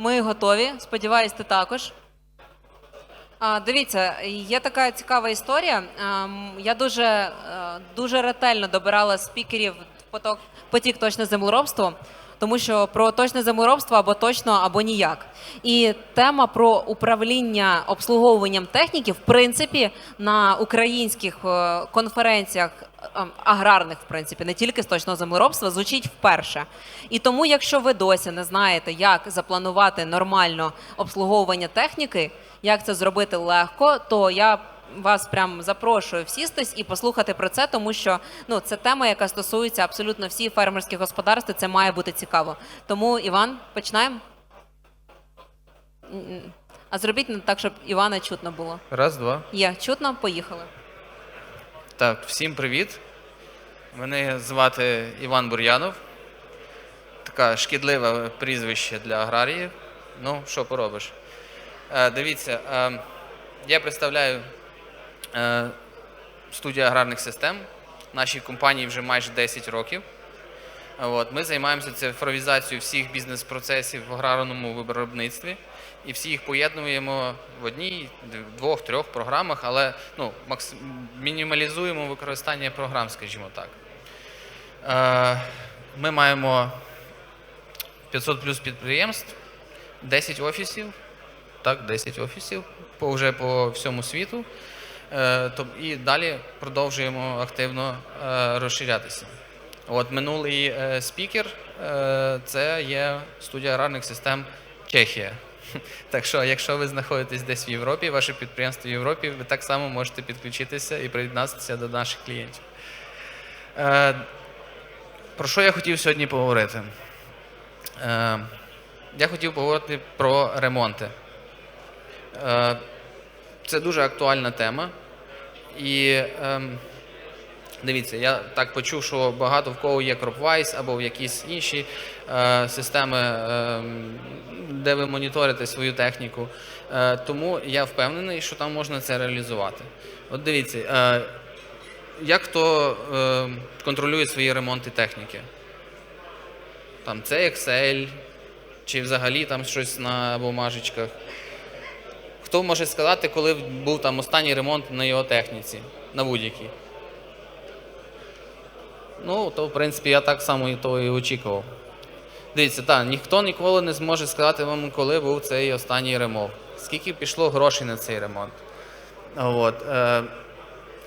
ми готові. Сподіваюсь, ти також. Дивіться, є така цікава історія. Я дуже, е, дуже ретельно добирала спікерів в поток, потік точне землеробство, тому що про точне землеробство або точно, або ніяк. І тема про управління обслуговуванням техніки, в принципі, на українських е, конференціях ем, аграрних, в принципі, не тільки з точного землеробства, звучить вперше. І тому, якщо ви досі не знаєте, як запланувати нормально обслуговування техніки, як це зробити легко, то я вас прям запрошую всістись і послухати про це, тому що ну це тема, яка стосується абсолютно всіх фермерських господарств. і Це має бути цікаво. Тому, Іван, починаємо. А зробіть так, щоб Івана чутно було. Раз, два. Є чутно, поїхали. Так, всім привіт. Мене звати Іван Бур'янов. Таке шкідливе прізвище для аграріїв. Ну, що поробиш? Е, дивіться, е, я представляю е, студію аграрних систем. Нашій компанії вже майже 10 років. От, ми займаємося цифровізацією всіх бізнес-процесів в аграрному виробництві і всі їх поєднуємо в одній, двох, трьох програмах, але ну, мінімалізуємо використання програм, скажімо так. Е, ми маємо 500 плюс підприємств, 10 офісів, так, 10 офісів по, вже по всьому світу. Е, і далі продовжуємо активно е, розширятися. От минулий е, спікер це є студія аграрних систем Чехія. Так що, якщо ви знаходитесь десь в Європі, ваше підприємство в Європі, ви так само можете підключитися і приєднатися до наших клієнтів. Про що я хотів сьогодні поговорити? Я хотів поговорити про ремонти. Це дуже актуальна тема. І ем, дивіться, я так почув, що багато в кого є CropWise або в якісь інші е, системи, е, де ви моніторите свою техніку. Е, тому я впевнений, що там можна це реалізувати. От дивіться, е, як хто е, контролює свої ремонти техніки? Там це Excel, чи взагалі там щось на бумажечках. Хто може сказати, коли був там останній ремонт на його техніці, на будь-якій? Ну, то в принципі я так само і то і очікував. Дивіться, так, ніхто ніколи не зможе сказати вам, коли був цей останній ремонт. Скільки пішло грошей на цей ремонт. От, е,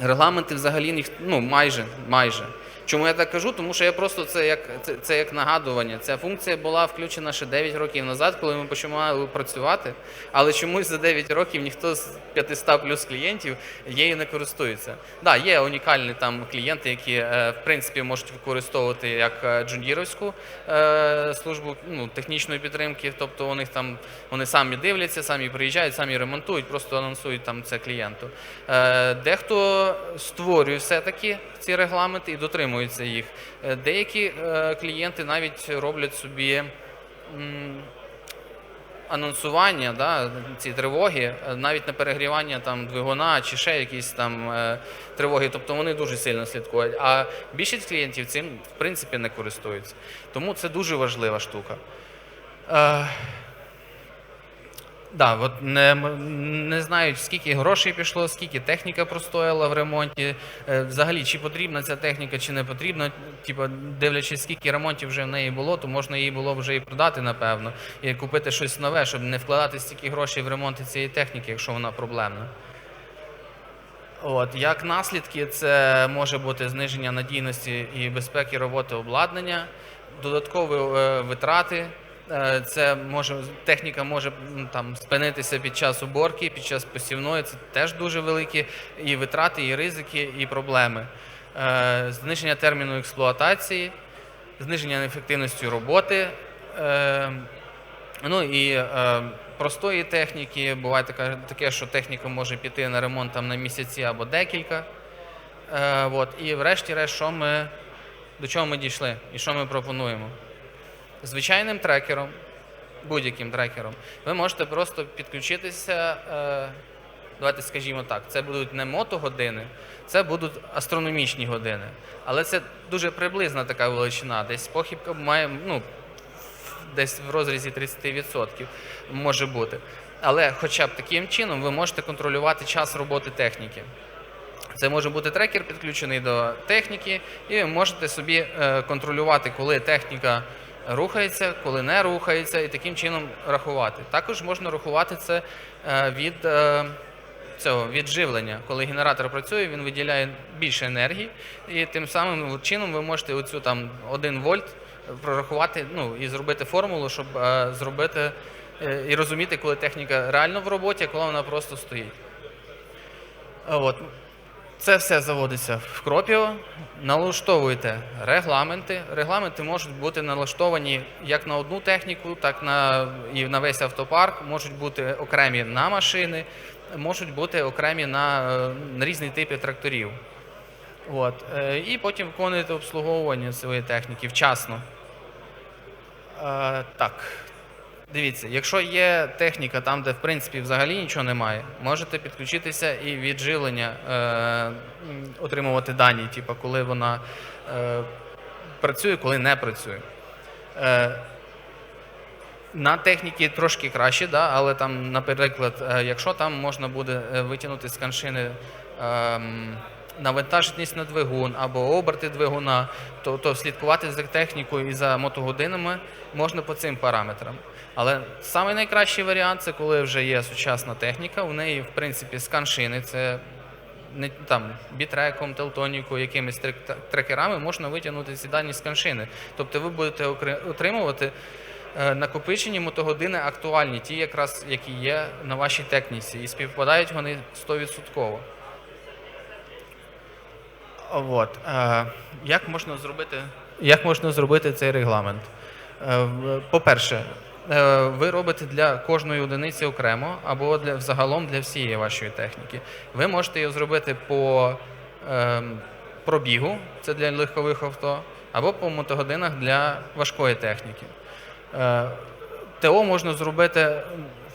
регламенти взагалі ніхто, ну, майже, майже. Чому я так кажу? Тому що я просто це як, це, це як нагадування. Ця функція була включена ще 9 років назад, коли ми починали працювати, але чомусь за 9 років ніхто з 500 плюс клієнтів її не користується. Да, є унікальні там клієнти, які е, в принципі можуть використовувати як е, джундіровську е, службу ну, технічної підтримки, тобто у там вони самі дивляться, самі приїжджають, самі ремонтують, просто анонсують там це клієнту. Дехто створює все-таки ці регламенти і дотримується їх. Е, Деякі е, клієнти навіть роблять собі. Анонсування, да, ці тривоги, е, навіть на перегрівання там двигуна чи ще якісь там тривоги, тобто вони дуже сильно слідкують. А більшість клієнтів цим в принципі не користуються. Тому це дуже важлива штука. Да, от не, не знають, скільки грошей пішло, скільки техніка простояла в ремонті. Е, Взагалі, чи потрібна ця техніка, чи не потрібна. Типу, дивлячись, скільки ремонтів вже в неї було, то можна її було вже і продати, напевно, і купити щось нове, щоб не вкладати стільки грошей в ремонт цієї техніки, якщо вона проблемна. От, як наслідки, це може бути зниження надійності і безпеки роботи обладнання, додаткові е, витрати. Е, Це може техніка може там спинитися під час уборки, під час посівної. Це теж дуже великі і витрати, і ризики, і проблеми. Е, Зниження терміну експлуатації, зниження ефективності роботи. Е, Ну і простої техніки, буває таке, що техніка може піти на ремонт там, на місяці або декілька. От. І врешті-решт, що ми, до чого ми дійшли і що ми пропонуємо? Звичайним трекером, будь-яким трекером, ви можете просто підключитися. Е, Давайте скажімо так, це будуть не мотогодини, це будуть астрономічні години. Але це дуже приблизна така величина. Десь похибка має, ну, десь в розрізі 30% може бути. Але хоча б таким чином ви можете контролювати час роботи техніки. Це може бути трекер підключений до техніки, і ви можете собі е, контролювати, коли техніка рухається, коли не рухається, і таким чином рахувати. Також можна рахувати це е, від е, цього від живлення. Коли генератор працює, він виділяє більше енергії, і тим самим чином ви можете оцю там 1 вольт прорахувати, ну і зробити формулу, щоб е, зробити і розуміти, коли техніка реально в роботі, а коли вона просто стоїть. От. Це все заводиться в Кропіо, налаштовуєте регламенти. Регламенти можуть бути налаштовані як на одну техніку, так на, і на весь автопарк, можуть бути окремі на машини, можуть бути окремі на, е, на різні типи тракторів. От. е, І потім виконуєте обслуговування своєї техніки вчасно. Е, Так. Дивіться, якщо є техніка там, де в принципі взагалі нічого немає, можете підключитися і від живлення е, отримувати дані, типу, коли вона е, працює, коли не працює. Е, на техніці трошки краще, да, але там, наприклад, е, якщо там можна буде е, витягнути з каншини ем, навантаженість на двигун або оберти двигуна, то, слідкувати за технікою і за мотогодинами можна по цим параметрам. Але самий найкращий варіант це коли вже є сучасна техніка, у неї, в принципі, з каншини, це не там бітреком, телтонікою, якимись трекерами можна витягнути ці дані з каншини. Тобто ви будете отримувати е, накопичені мотогодини актуальні, ті, якраз які є на вашій техніці, і співпадають вони 100%. От. Е, як можна зробити, як можна зробити цей регламент? Е, По-перше, е, ви робите для кожної одиниці окремо або для взагалом для всієї вашої техніки. Ви можете його зробити по ем, пробігу, це для легкових авто, або по мотогодинах для важкої техніки. ТО можна зробити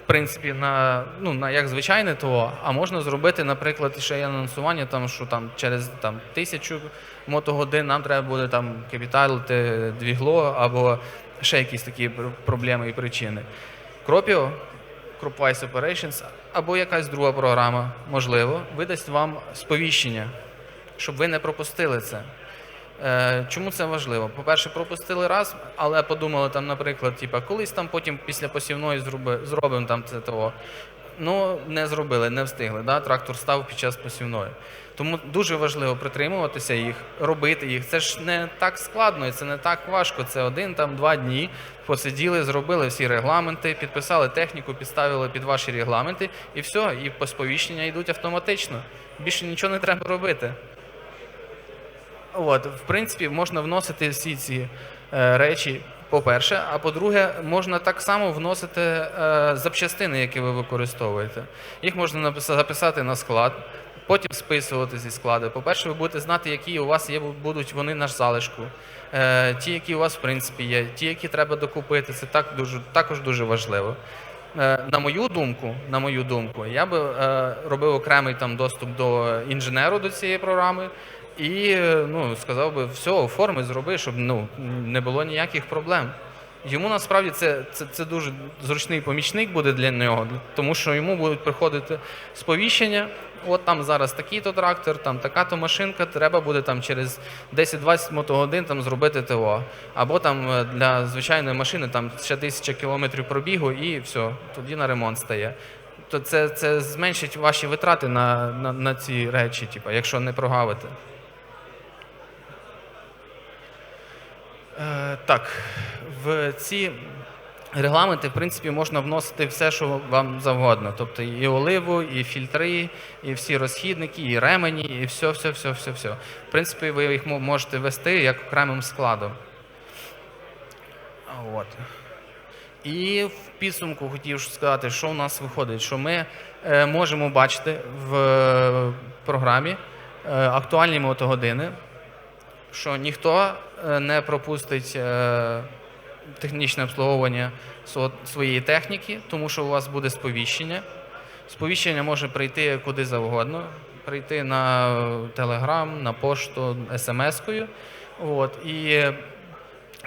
в принципі на, ну, на як звичайне ТО, а можна зробити, наприклад, ще є анонсування, там, що там через там, тисячу мотогодин нам треба буде там капіталити двігло або ще якісь такі проблеми і причини. Кропіо, Cropwise Operations або якась друга програма, можливо, видасть вам сповіщення, щоб ви не пропустили це. Е, Чому це важливо? По-перше, пропустили раз, але подумали там, наприклад, типа, колись там потім після посівної зроби, зробимо там це того. Ну, не зробили, не встигли. Да? Трактор став під час посівної. Тому дуже важливо притримуватися їх, робити їх. Це ж не так складно, і це не так важко. Це один там два дні. Посиділи, зробили всі регламенти, підписали техніку, підставили під ваші регламенти, і все, і по сповіщення йдуть автоматично. Більше нічого не треба робити. От, в принципі, можна вносити всі ці е, речі, по-перше, а по-друге, можна так само вносити е, запчастини, які ви використовуєте. Їх можна записати на склад, потім списувати зі складу. По-перше, ви будете знати, які у вас є, будуть вони на залишку. Е, ті, які у вас в принципі є, ті, які треба докупити, це так дуже, також дуже важливо. Е, На мою думку, на мою думку, я би е, робив окремий там доступ до інженеру до цієї програми і ну, сказав би, все, оформи, зроби, щоб ну, не було ніяких проблем. Йому насправді це, це, це дуже зручний помічник буде для нього, тому що йому будуть приходити сповіщення. От там зараз такий-то трактор, там така-то машинка, треба буде там через 10-20 мотогодин там зробити ТО. Або там е, для звичайної машини там ще тисяча кілометрів пробігу і все, тоді на ремонт стає. То це, це зменшить ваші витрати на, на, на ці речі, типу, якщо не прогавите. Так, в ці регламенти, в принципі, можна вносити все, що вам завгодно. Тобто і оливу, і фільтри, і всі розхідники, і ремені, і все, все, все, все, все. В принципі, ви їх можете вести як окремим складом. От. І в підсумку хотів сказати, що у нас виходить, що ми е, можемо бачити в е, програмі е, актуальні мотогодини, що ніхто е, не пропустить е, технічне обслуговування своєї техніки, тому що у вас буде сповіщення. Сповіщення може прийти куди завгодно, прийти на Телеграм, на пошту, смс-кою. От, і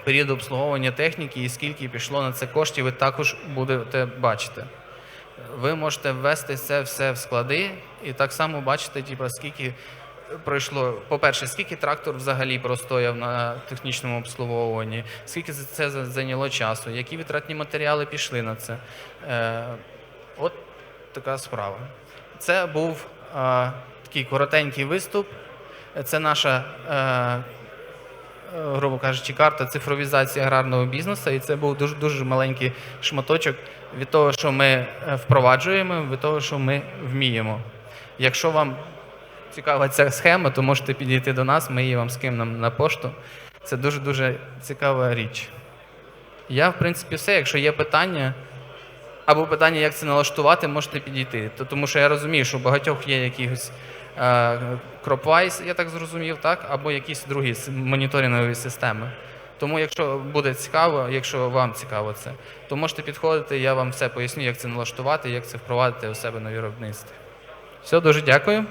період обслуговування техніки і скільки пішло на це коштів, ви також будете бачити. Ви можете ввести це все в склади і так само бачите, типу, скільки пройшло. По-перше, скільки трактор взагалі простояв на технічному обслуговуванні, скільки це зайняло часу, які витратні матеріали пішли на це. Е, от така справа. Це був е, такий коротенький виступ. Це наша, е, грубо кажучи, карта цифровізації аграрного бізнесу. І це був дуже дуже маленький шматочок від того, що ми впроваджуємо, від того, що ми вміємо. Якщо вам цікава ця схема, то можете підійти до нас, ми її вам скинемо на пошту. Це дуже дуже цікава річ. Я, в принципі, все. Якщо є питання, або питання, як це налаштувати, можете підійти. То- Тому що я розумію, що у багатьох є якісь е, кропвайс, я так зрозумів, так, або якісь другі моніторингові системи. Тому, якщо буде цікаво, якщо вам цікаво це, то можете підходити, я вам все поясню, як це налаштувати, як це впровадити у себе на виробництві. Все, дуже дякую.